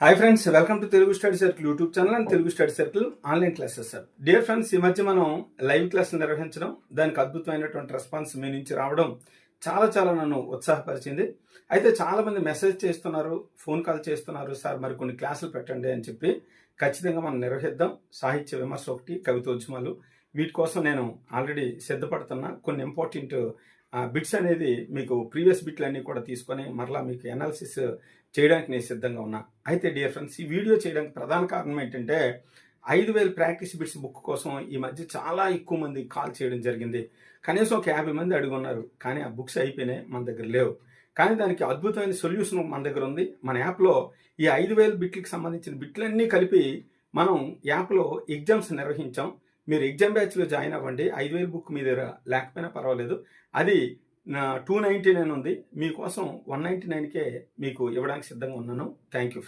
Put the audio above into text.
Hi friends welcome to Telugu study circle YouTube channel and Telugu study circle online classes sir dear friends ఈ మధ్య మనం live క్లాసులు నిర్వహించడం దానికి అద్భుతమైనటువంటి రెస్పాన్స్ మీ నుంచి రావడం చాలా చాలా నన్ను ఉత్సాహపరిచింది. అయితే చాలామంది మెసేజ్ చేస్తున్నారు ఫోన్ కాల్ చేస్తున్నారు సార్ మరి కొన్ని క్లాసులు పెట్టండి అని చెప్పి ఖచ్చితంగా మనం నిర్వహిద్దాం. సాహిత్య విమర్శ ఒకటి కవితోద్యమాలు వీటి కోసం నేను ఆల్రెడీ సిద్ధపడుతున్నా. కొన్ని ఇంపార్టెంట్ బిట్స్ అనేది మీకు ప్రీవియస్ బిట్లు కూడా తీసుకొని మరలా మీకు ఎనాలిసిస్ చేయడానికి నేను సిద్ధంగా ఉన్నా. అయితే డియర్ ఫ్రెండ్స్ ఈ వీడియో చేయడానికి ప్రధాన కారణం ఏంటంటే ఐదు వేల ప్రాక్టీస్ బిట్స్ బుక్ కోసం ఈ మధ్య చాలా ఎక్కువ మంది కాల్ చేయడం జరిగింది. కనీసం ఒక యాభై మంది అడిగి ఉన్నారు. కానీ ఆ బుక్స్ అయిపోయినాయి మన దగ్గర లేవు. కానీ దానికి అద్భుతమైన సొల్యూషన్ మన దగ్గర ఉంది. మన యాప్లో ఈ ఐదు వేల బిట్లకు సంబంధించిన బిట్లన్నీ కలిపి మనం యాప్లో ఎగ్జామ్స్ నిర్వహించాం. మీరు ఎగ్జామ్ బ్యాచ్లో జాయిన్ అవ్వండి. ఐదు వేలు బుక్ మీ దగ్గర లేకపోయినా పర్వాలేదు. అది టూ నైంటీ నైన్ ఉంది. మీకోసం వన్ నైంటీ నైన్కే మీకు ఇవ్వడానికి సిద్ధంగా ఉన్నాను. Thank you.